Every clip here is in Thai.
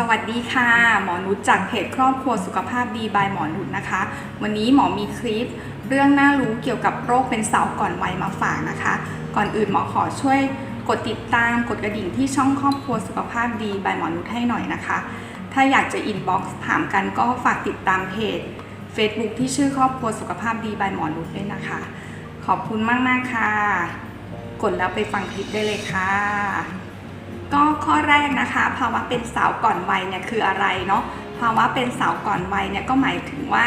สวัสดีค่ะ หมอนุชจากเพจครอบครัวสุขภาพดีบายหมอนุชนะคะ วันนี้หมอมีคลิป เรื่องน่ารู้เกี่ยวกับโรคเป็นเสาก่อนวัยมาฝากนะคะ ก่อนอื่นหมอขอช่วยกดติดตามกดกระดิ่งที่ช่องครอบครัวสุขภาพดีบายหมอนุชให้หน่อยนะคะ ถ้าอยากจะอินบ็อกซ์ถามกันก็ฝากติดตามเพจ Facebook ที่ชื่อครอบครัวสุขภาพดีบายหมอนุชด้วยนะคะ ขอบคุณมากๆค่ะ กดแล้วไปฟังคลิปได้เลยค่ะ ก็ข้อแรกนะคะ ภาวะเป็นสาวก่อนวัยเนี่ยคืออะไรเนาะภาวะเป็นสาวก่อนวัยเนี่ยก็หมายถึงว่า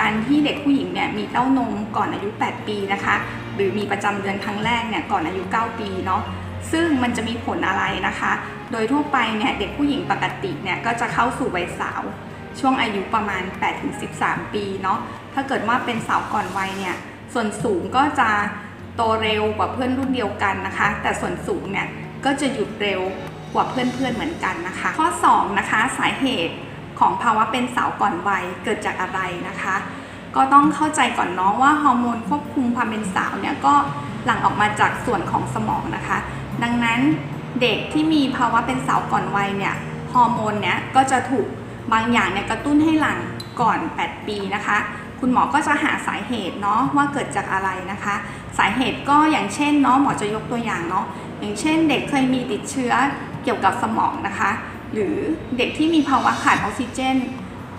การที่เด็กผู้หญิงเนี่ยมีเต้านมก่อนอายุ 8 ปีนะคะ หรือมีประจำเดือนครั้งแรกเนี่ยก่อนอายุ 9 ปีเนาะซึ่งมันจะมีผลอะไรนะคะ โดยทั่วไปเนี่ยเด็กผู้หญิงปกติเนี่ยก็จะเข้าสู่วัยสาว ช่วงอายุประมาณ 8-13 ปีเนาะถ้าเกิดว่าเป็นสาวก่อนวัยเนี่ยส่วนสูงก็จะโตเร็วกว่าเพื่อนรุ่นเดียวกันนะคะ แต่ส่วนสูงเนี่ย ก็จะหยุดเร็วกว่าเพื่อนๆเหมือนกันนะคะ ข้อ 2 นะคะสาเหตุของภาวะเป็นสาวก่อนวัยเกิดจากอะไรนะคะ ก็ต้องเข้าใจก่อนเนาะว่าฮอร์โมนควบคุมความเป็นสาวเนี่ยก็หลั่งออกมาจากส่วนของสมองนะคะ ดังนั้นเด็กที่มีภาวะเป็นสาวก่อนวัยเนี่ยฮอร์โมนเนี่ยก็จะถูกบางอย่างเนี่ยกระตุ้นให้หลั่งก่อน 8 ปีนะคะ คุณหมอก็จะหาสาเหตุเนาะว่าเกิดจากอะไรนะคะ สาเหตุก็อย่างเช่นเนาะหมอจะยกตัวอย่างเนาะ อย่างเช่น เด็กเคยมีติดเชื้อเกี่ยวกับสมองนะคะ หรือเด็กที่มีภาวะขาดออกซิเจน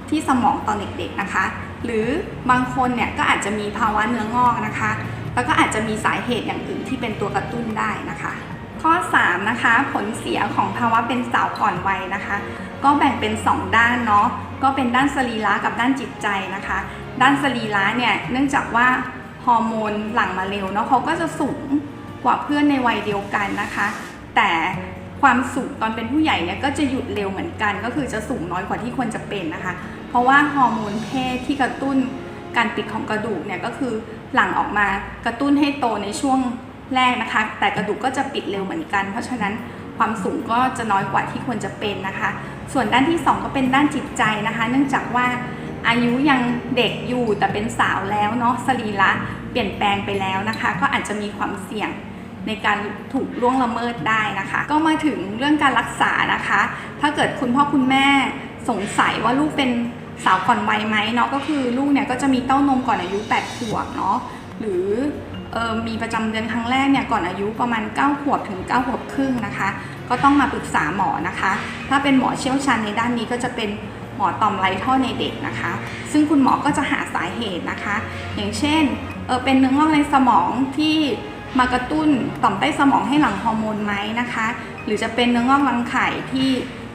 ที่สมองตอนเด็กๆนะคะ หรือบางคนเนี่ยก็อาจจะมีภาวะเนื้องอกนะคะ แล้วก็อาจจะมีสาเหตุอย่างอื่นที่เป็นตัวกระตุ้นได้นะคะ ข้อ3นะคะผลเสียของภาวะเป็นสาวก่อนวัยนะคะ ก็แบ่งเป็น 2 ด้านเนาะก็เป็นด้านสรีระกับด้านจิตใจนะคะ ด้านสรีระเนี่ยเนื่องจากว่าฮอร์โมนหลั่งมาเร็วเนาะเขาก็จะสูง กว่าเพื่อนในวัยเดียวกันนะคะ แต่ความสูงตอนเป็นผู้ใหญ่เนี่ยก็จะหยุดเร็วเหมือนกัน ก็คือจะสูงน้อยกว่าที่ควรจะเป็นนะคะ เพราะว่าฮอร์โมนเพศที่กระตุ้นการปิดของกระดูกเนี่ยก็คือหลั่งออกมากระตุ้นให้โตในช่วงแรกนะคะ แต่กระดูกก็จะปิดเร็วเหมือนกัน เพราะฉะนั้นความสูงก็จะน้อยกว่าที่ควรจะเป็นนะคะ ส่วนด้านที่ 2 ก็เป็นด้านจิตใจนะคะ เนื่องจากว่าอายุยังเด็กอยู่แต่เป็นสาวแล้วเนาะสรีระเปลี่ยนแปลงไปแล้วนะคะ ก็อาจจะมีความเสี่ยง ในการถูกล่วงละเมิดได้นะคะ ก็มาถึงเรื่องการรักษานะคะ ถ้าเกิดคุณพ่อคุณแม่สงสัยว่าลูกเป็นสาวก่อนวัยไหมเนาะก็คือลูกเนี่ยก็จะมีเต้านมก่อนอายุ 8 ขวบเนาะหรือมีประจำเดือนครั้งแรกเนี่ยก่อนอายุประมาณ 9 ขวบถึง 9 ขวบครึ่งนะคะ ก็ต้องมาปรึกษาหมอนะคะ ถ้าเป็นหมอเชี่ยวชาญในด้านนี้ก็จะเป็นหมอต่อมไรท่อในเด็กนะคะ ซึ่งคุณหมอก็จะหาสาเหตุนะคะ อย่างเช่นเเป็นเนื้องอกในสมองที่ มากระตุ้นต่อมใต้สมองให้หลั่งฮอร์โมนไหมนะคะ หรือจะเป็นเนื้องอกรังไข่ที่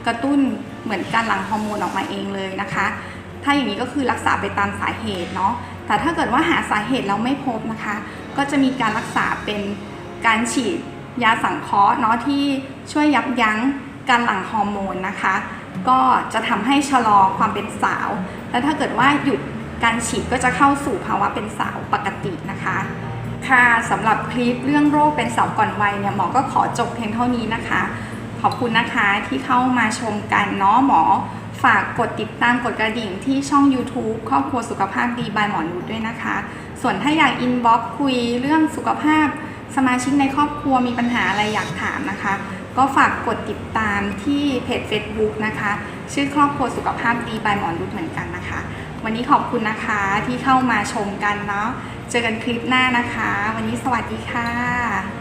กระตุ้นเหมือนการหลั่งฮอร์โมนออกมาเองเลยนะคะ ถ้าอย่างนี้ก็คือรักษาไปตามสาเหตุเนาะแต่ถ้าเกิดว่าหาสาเหตุแล้วไม่พบนะคะ ก็จะมีการรักษาเป็นการฉีดยาสังเคราะห์เนาะที่ช่วยยับยั้งการหลั่งฮอร์โมนนะคะ ก็จะทำให้ชะลอความเป็นสาว แล้วถ้าเกิดว่าหยุดการฉีดก็จะเข้าสู่ภาวะเป็นสาวปกตินะคะ ค่ะสำหรับคลิปเรื่องโรคเป็นสาวก่อนวัยเนี่ยหมอก็ขอจบเพียงเท่านี้นะคะ ขอบคุณนะคะที่เข้ามาชมกันเนาะหมอ ฝากกดติดตามกดกระดิ่งที่ช่อง YouTube ครอบครัวสุขภาพดีบายหมอนุชด้วยนะคะ ส่วนถ้าอยากอินบ็อกคุยเรื่องสุขภาพ สมาชิกในครอบครัวมีปัญหาอะไรอยากถามนะคะ ก็ฝากกดติดตามที่เพจ Facebook นะคะ ชื่อครอบครัวสุขภาพดีบายหมอนุชเหมือนกันนะคะ วันนี้ขอบคุณนะคะที่เข้ามาชมกันเนาะ เจอกันคลิปหน้านะคะ วันนี้สวัสดีค่ะ